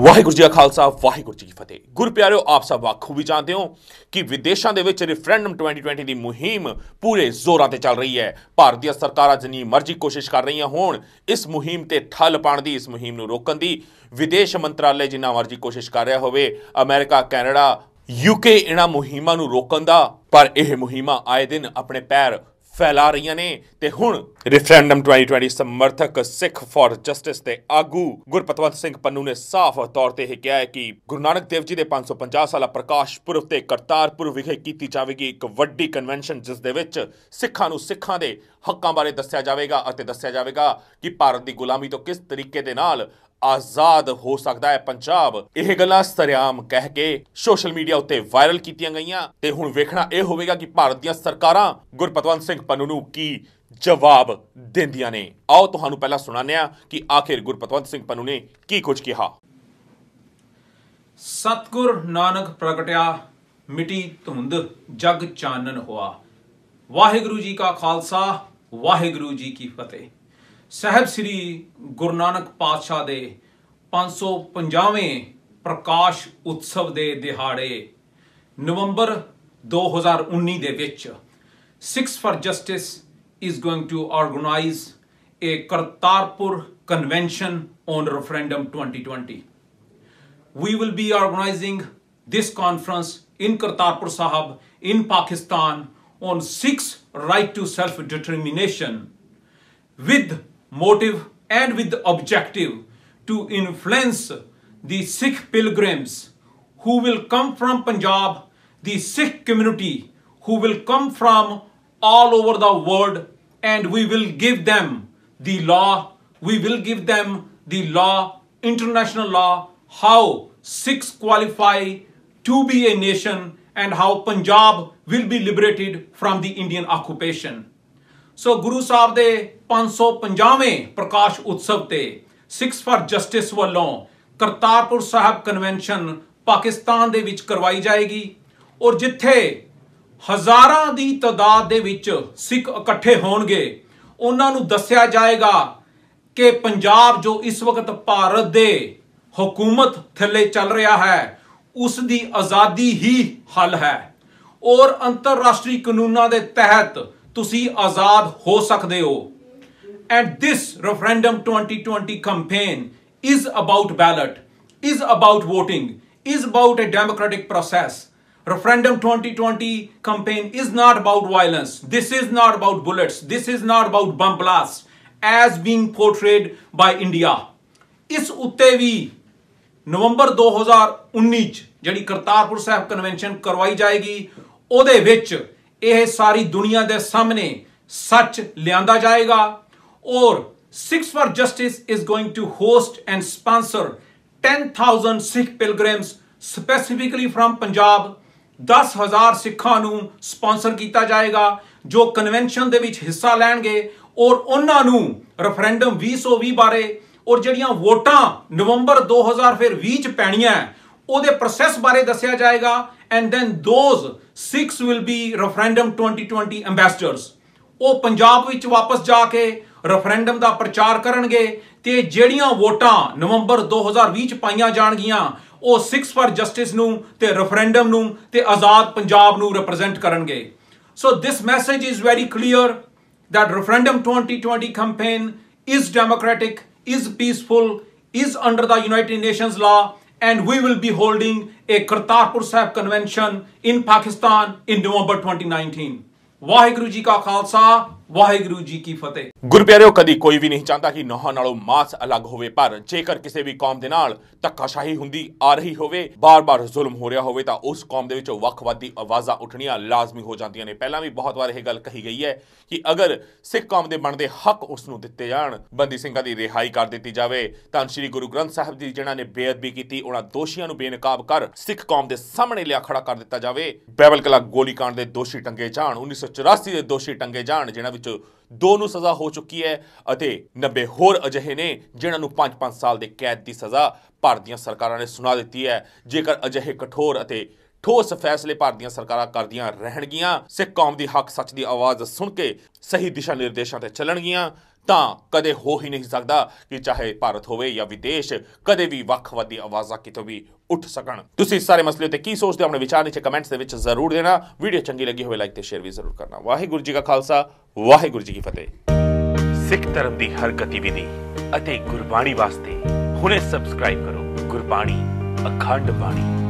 ਵਾਹਿਗੁਰੂ ਜੀ ਕਾ ਖਾਲਸਾ, ਵਾਹਿਗੁਰੂ ਜੀ ਕੀ ਫਤਿਹ। ਗੁਰ ਪਿਆਰਿਓ, ਆਪ ਸਭ ਬਖੂਬੀ ਜਾਣਦੇ ਹੋ ਕਿ ਵਿਦੇਸ਼ਾਂ ਦੇ ਵਿੱਚ ਰੈਫਰੈਂਡਮ 2020 ਦੀ ਮੁਹਿੰਮ ਪੂਰੇ ਜ਼ੋਰਾਂ ਤੇ ਚੱਲ ਰਹੀ ਹੈ। ਭਾਰਤ ਦੀਆਂ ਸਰਕਾਰਾਂ ਜਿੰਨੀ ਮਰਜ਼ੀ ਕੋਸ਼ਿਸ਼ ਕਰ ਰਹੀਆਂ ਹੋਣ, ਇਸ ਮੁਹਿੰਮ ਤੇ ਠੱਲ ਪਾਉਣ ਦੀ, ਇਸ ਮੁਹਿੰਮ ਨੂੰ ਰੋਕਣ ਦੀ ਵਿਦੇਸ਼ ਮੰਤਰਾਲੇ ਜਿੰਨਾ ਮਰਜ਼ੀ ਕੋਸ਼ਿਸ਼ ਕਰ ਰਿਹਾ ਹੋਵੇ, ਅਮਰੀਕਾ, ਕੈਨੇਡਾ ਯੂਕੇ ਇਹਨਾਂ ਮੁਹਿੰਮਾਂ ਨੂੰ ਰੋਕਣ ਦਾ, ਪਰ ਇਹ ਮੁਹਿੰਮਾਂ ਆਏ ਦਿਨ ਆਪਣੇ ਪੈਰ ਫੈਲਾ ਰਹੀਆਂ ਨੇ ਤੇ ਹੁਣ ਰੈਫਰੈਂਡਮ 2020 ਸਮਰਥਕ ਸਿੱਖ ਫॉर ਜਸਟਿਸ ਦੇ ਆਗੂ ਗੁਰਪਤਵੰਤ ਸਿੰਘ ਪੰਨੂ ਨੇ ਸਾਫ਼ ਤੌਰ ਤੇ ਇਹ ਕਿਹਾ ਹੈ ਕਿ ਗੁਰੂ ਨਾਨਕ ਦੇਵ ਜੀ ਦੇ 550 ਸਾਲਾ ਪ੍ਰਕਾਸ਼ ਪੁਰਬ ਤੇ ਕਰਤਾਰਪੁਰ ਵਿਖੇ ਕੀਤੀ ਜਾਵੇਗੀ ਇੱਕ ਵੱਡੀ ਕਨਵੈਨਸ਼ਨ ਜਿਸ ਦੇ ਵਿੱਚ ਸਿੱਖਾਂ ਨੂੰ ਸਿੱਖਾਂ ਦੇ ਹੱਕਾਂ ਬਾਰੇ ਦੱਸਿਆ ਜਾਵੇਗਾ ਅਤੇ ਦੱਸਿਆ ਜਾਵੇਗਾ ਕਿ ਭਾਰਤ ਦੀ ਗੁਲਾਮੀ ਤੋਂ ਕਿਸ ਤਰੀਕੇ ਦੇ ਨਾਲ ਆਜ਼ਾਦ ਹੋ ਸਕਦਾ ਹੈ ਪੰਜਾਬ। ਇਹ ਗੱਲਾਂ ਸਰਿਆਮ ਕਹਿ ਕੇ ਸੋਸ਼ਲ ਮੀਡੀਆ ਉੱਤੇ ਵਾਇਰਲ ਕੀਤੀਆਂ ਗਈਆਂ। ਤੇ ਹੁਣ ਵੇਖਣਾ ਇਹ ਹੋਵੇਗਾ ਕਿ ਭਾਰਤ ਦੀਆਂ ਸਰਕਾਰਾਂ ਗੁਰਪਤਵੰਤ ਸਿੰਘ ਪੰਨੂ ਨੂੰ ਕੀ ਜਵਾਬ ਦਿੰਦੀਆਂ ਨੇ। ਆਓ ਤੁਹਾਨੂੰ ਪਹਿਲਾਂ ਸੁਣਾਉਂਦੇ ਹਾਂ ਕਿ ਆਖਿਰ ਗੁਰਪਤਵੰਤ ਸਿੰਘ ਪੰਨੂ ਨੇ ਕੀ ਕੁਝ ਕਿਹਾ। ਸਤਗੁਰ ਨਾਨਕ ਪ੍ਰਗਟਿਆ, ਮਿਟੀ ਧੁੰਦ ਜਗ ਚਾਨਣ ਹੋਆ। ਵਾਹਿਗੁਰੂ ਜੀ ਕਾ ਖਾਲਸਾ, ਵਾਹਿਗੁਰੂ ਜੀ ਕੀ ਫਤਿਹ। ਸਹਿਬ ਸ੍ਰੀ ਗੁਰੂ ਨਾਨਕ ਪਾਤਸ਼ਾਹ ਦੇ 550ਵੇਂ ਪ੍ਰਕਾਸ਼ ਉਤਸਵ ਦੇ ਦਿਹਾੜੇ ਨਵੰਬਰ 2019 ਦੇ ਵਿੱਚ Six for Justice is going to organize a Kartarpur Convention on Referendum 2020. We will be organizing this conference in Kartarpur Sahib in Pakistan on six right to self-determination with motive and with the objective to influence the Sikh pilgrims who will come from Punjab, the Sikh community who will come from all over the world, and we will give them the law, we will give them the law, international law, how Sikhs qualify to be a nation and how Punjab will be liberated from the Indian occupation. So Guru Sahib ਦੇ 550ਵੇਂ ਪ੍ਰਕਾਸ਼ ਉਤਸਵ ਤੇ six for justice ਵੱਲੋਂ Kartarpur Sahib convention Pakistan ਦੇ ਵਿੱਚ ਕਰਵਾਈ ਜਾਏਗੀ ਔਰ ਜਿੱਥੇ ਹਜ਼ਾਰਾਂ ਦੀ ਤਦਾਦ ਦੇ ਵਿੱਚ ਸਿੱਖ ਇਕੱਠੇ ਹੋਣਗੇ, ਉਹਨਾਂ ਨੂੰ ਦੱਸਿਆ ਜਾਏਗਾ ਕਿ ਪੰਜਾਬ ਜੋ ਇਸ ਵਕਤ ਭਾਰਤ ਦੇ ਹਕੂਮਤ ਥੱਲੇ ਚੱਲ ਰਿਹਾ ਹੈ, ਉਸ ਦੀ ਆਜ਼ਾਦੀ ਹੀ ਹੱਲ ਹੈ ਔਰ ਅੰਤਰਰਾਸ਼ਟਰੀ ਕਾਨੂੰਨਾਂ ਦੇ ਤਹਿਤ ਤੁਸੀਂ ਆਜ਼ਾਦ ਹੋ ਸਕਦੇ ਹੋ and this referendum 2020 campaign is about ballot is about voting is about a democratic process referendum 2020 campaign is not about violence this is not about bullets this is not about bomb blasts as being portrayed by india ਇਸ ਉੱਤੇ ਵੀ ਨਵੰਬਰ 2019 ਚ ਜਿਹੜੀ Kartarpur Sahib convention ਕਰਵਾਈ ਜਾਏਗੀ ਉਹਦੇ ਵਿੱਚ ਇਹ ਸਾਰੀ ਦੁਨੀਆ ਦੇ ਸਾਹਮਣੇ ਸੱਚ ਲਿਆਂਦਾ ਜਾਏਗਾ ਔਰ Six for Justice is going to host and sponsor 10,000 Sikh pilgrims specifically from Punjab. 10000 ਸਿੱਖਾਂ ਨੂੰ ਸਪਾਂਸਰ ਕੀਤਾ ਜਾਏਗਾ ਜੋ ਕਨਵੈਨਸ਼ਨ ਦੇ ਵਿੱਚ ਹਿੱਸਾ ਲੈਣਗੇ ਔਰ ਉਹਨਾਂ ਨੂੰ ਰੈਫਰੈਂਡਮ 2020 ਬਾਰੇ ਔਰ ਜਿਹੜੀਆਂ ਵੋਟਾਂ ਨਵੰਬਰ 2020 ਚ ਪੈਣੀਆਂ ਉਹਦੇ ਪ੍ਰੋਸੈਸ ਬਾਰੇ ਦੱਸਿਆ ਜਾਏਗਾ and then those 6 will be referendum 2020 ambassadors ਉਹ ਪੰਜਾਬ ਵਿੱਚ ਵਾਪਸ ਜਾ ਕੇ ਰੈਫਰੈਂਡਮ ਦਾ ਪ੍ਰਚਾਰ ਕਰਨਗੇ ਤੇ ਜਿਹੜੀਆਂ ਵੋਟਾਂ ਨਵੰਬਰ 2020 ਚ ਪਾਈਆਂ ਜਾਣਗੀਆਂ, ਉਹ 6 ਫਾਰ ਜਸਟਿਸ ਨੂੰ ਤੇ ਰੈਫਰੈਂਡਮ ਨੂੰ ਤੇ ਆਜ਼ਾਦ ਪੰਜਾਬ ਨੂੰ ਰਿਪਰੈਜ਼ੈਂਟ ਕਰਨਗੇ। So this message is very clear that referendum 2020 campaign is democratic, is peaceful, is under the united nations law and we will be holding a kartarpur sahib convention in pakistan in november 2019 Waheguru ਜੀ ਕਾ ਖਾਲਸਾ ਵਾਹਿਗੁਰੂ ਜੀ ਕੀ ਫਤਿਹ। ਗੁਰਪਿਆਰਿਓ, ਕਦੀ ਕੋਈ ਵੀ ਨਹੀਂ ਚਾਹੁੰਦਾ ਕਿ ਨੌਹਾਂ ਨਾਲੋਂ ਮਾਸ ਅਲੱਗ ਹੋਵੇ, ਪਰ ਜੇਕਰ ਕਿਸੇ ਵੀ ਕੌਮ ਦੇ ਨਾਲ ਧੱਕਾਸ਼ਾਹੀ ਹੁੰਦੀ ਆ ਰਹੀ ਹੋਵੇ, ਬਾਰ-ਬਾਰ ਜ਼ੁਲਮ ਹੋ ਰਿਹਾ ਹੋਵੇ, ਤਾਂ ਉਸ ਕੌਮ ਦੇ ਵਿੱਚੋਂ ਵੱਖਵਾਦੀ ਆਵਾਜ਼ਾਂ ਉੱਠਣੀਆਂ ਲਾਜ਼ਮੀ ਹੋ ਜਾਂਦੀਆਂ ਨੇ। ਪਹਿਲਾਂ ਵੀ ਬਹੁਤ ਵਾਰ ਇਹ ਗੱਲ ਕਹੀ ਗਈ ਹੈ ਕਿ ਅਗਰ ਸਿੱਖ ਕੌਮ ਦੇ ਬਣਦੇ ਹੱਕ ਉਸ ਨੂੰ ਦਿੱਤੇ ਜਾਣ, ਬੰਦੀ ਸਿੰਘਾਂ ਦੀ ਰਿਹਾਈ ਕਰ ਦਿੱਤੀ ਜਾਵੇ, ਤਾਂ ਸ੍ਰੀ ਗੁਰੂ ਗ੍ਰੰਥ ਸਾਹਿਬ ਜੀ ਜਿਨ੍ਹਾਂ ਨੇ ਬੇਅਦਬੀ ਕੀਤੀ, ਉਹਨਾਂ ਦੋਸ਼ੀਆਂ ਨੂੰ ਬੇਨਕਾਬ ਕਰ ਸਿੱਖ ਕੌਮ ਦੇ ਸਾਹਮਣੇ ਲਿਆ ਖੜਾ ਕਰ ਦਿੱਤਾ ਜਾਵੇ। ਬਾਈਬਲ ਕਲਾ ਗੋਲੀकांड ਦੇ ਦੋਸ਼ੀ ਟੰਗੇ ਜਾਣ 1984 ਦੇ ਦੋਸ਼ੀ ਟੰਗੇ ਜਾਣ, ਜਿਨ੍ਹਾਂ ਵਿੱਚ ਦੋ ਨੂੰ ਸਜ਼ਾ ਹੋ ਚੁੱਕੀ ਹੈ ਅਤੇ 90 ਹੋਰ ਅਜਿਹੇ ਨੇ ਜਿਨ੍ਹਾਂ ਨੂੰ 5-5 ਸਾਲ ਦੇ ਕੈਦ ਦੀ ਸਜ਼ਾ ਭਾਰਤ ਦੀਆਂ ਸਰਕਾਰਾਂ ਨੇ ਸੁਣਾ ਦਿੱਤੀ ਹੈ। ਜੇਕਰ ਅਜਿਹੇ ਕਠੋਰ ਅਤੇ ਠੋਸ ਫੈਸਲੇ ਭਾਰਤ ਸਰਕਾਰਾਂ ਕਰਦੀਆਂ ਰਹਿਣਗੀਆਂ। ਸਿੱਖ ਕੌਮ ਦੀ ਹੱਕ ਸੱਚ ਦੀ ਆਵਾਜ਼ ਸੁਣ ਕੇ ਸਹੀ ਦਿਸ਼ਾ ਨਿਰਦੇਸ਼ਾਂ ਤੇ ਚੱਲਣਗੀਆਂ। ਤਾਂ ਕਦੇ ਹੋ ਹੀ ਨਹੀਂ ਸਕਦਾ ਕਿ ਚਾਹੇ ਭਾਰਤ ਹੋਵੇ ਜਾਂ ਵਿਦੇਸ਼, ਕਦੇ ਵੀ ਵੱਖਵਾਦੀ ਆਵਾਜ਼ਾਂ ਕਿਤੋਂ ਵੀ ਉੱਠ ਸਕਣ। ਤੁਸੀਂ ਸਾਰੇ ਮਸਲੇ ਉੱਤੇ ਕੀ ਸੋਚਦੇ ਹੋ ਆਪਣੇ ਵਿਚਾਰ ਨੀਚੇ ਕਮੈਂਟਸ ਦੇ ਵਿੱਚ ਜ਼ਰੂਰ ਦੇਣਾ। ਵੀਡੀਓ ਚੰਗੀ ਲੱਗੀ ਹੋਵੇ ਲਾਈਕ ਤੇ ਸ਼ੇਅਰ ਵੀ ਜ਼ਰੂਰ ਕਰਨਾ। ਵਾਹਿਗੁਰੂ ਜੀ ਕਾ ਖਾਲਸਾ, ਵਾਹਿਗੁਰੂ ਜੀ ਕੀ ਫਤਿਹ। ਸਿੱਖ ਧਰਮ ਦੀ ਹਰ ਗਤੀਵਿਧੀ ਅਤੇ ਗੁਰਬਾਣੀ ਵਾਸਤੇ ਹੁਣੇ ਸਬਸਕ੍ਰਾਈਬ ਕਰੋ ਗੁਰਬਾਣੀ, ਅਖੰਡ ਬਾਣੀ।